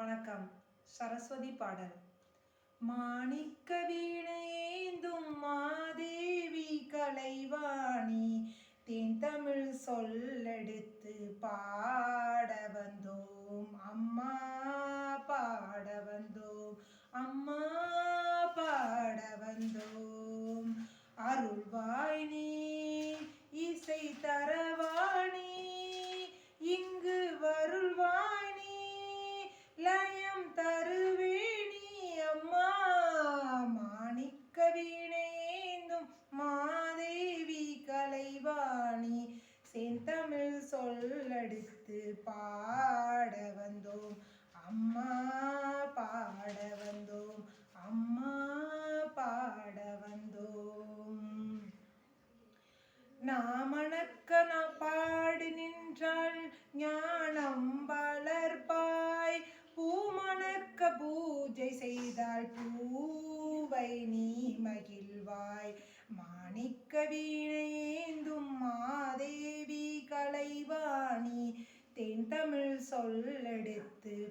வணக்கம். சரஸ்வதி பாடல். மாணிக்க வீணையேந்தும் மாதேவி கலைவாணி தென் தமிழ் சொல்லெடுத்து பாட வந்தோம் அம்மா. பாட வந்தோம். அம்மா பாட வந்தோம். அம்மா பாட வந்தோம். நாமணக்க நான் பாடி நின்றாள் ஞானம் வளர்ப்பாய் பூமணக்க பூஜை செய்தால் பூவை நீ மகிழ்வாய். மாணிக்க வீணை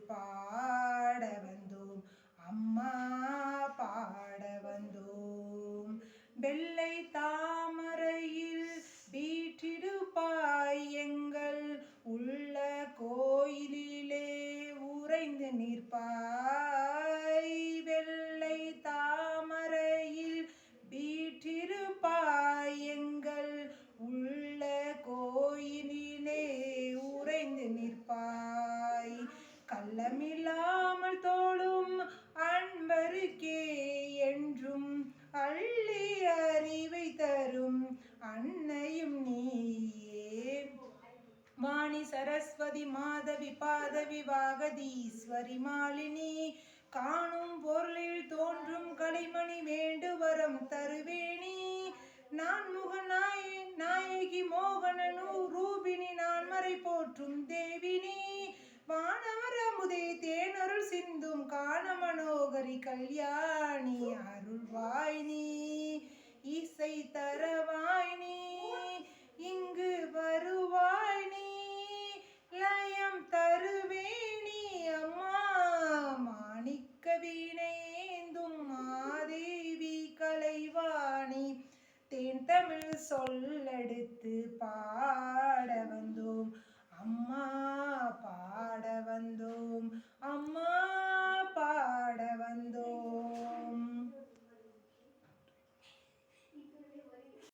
பாட வந்தோம். அம்மா பாட வந்தோம். வெள்ளை தாமரையில் சரஸ்வதி மாதவி பாதவி வாகதீஸ்வரி மாலினி காணும் பொருளில் தோன்றும் கலைமணி வேண்டுவரம் தருவேணி. நான் முகநாய நாயகி மோகனனு ரூபினி நான் மறை போற்றும் தேவினி. வானவர் அமுதே தேனருள் சிந்தும் காண மனோகரி கல்யாணி அருள்வாய் சொல்லெடுத்து பா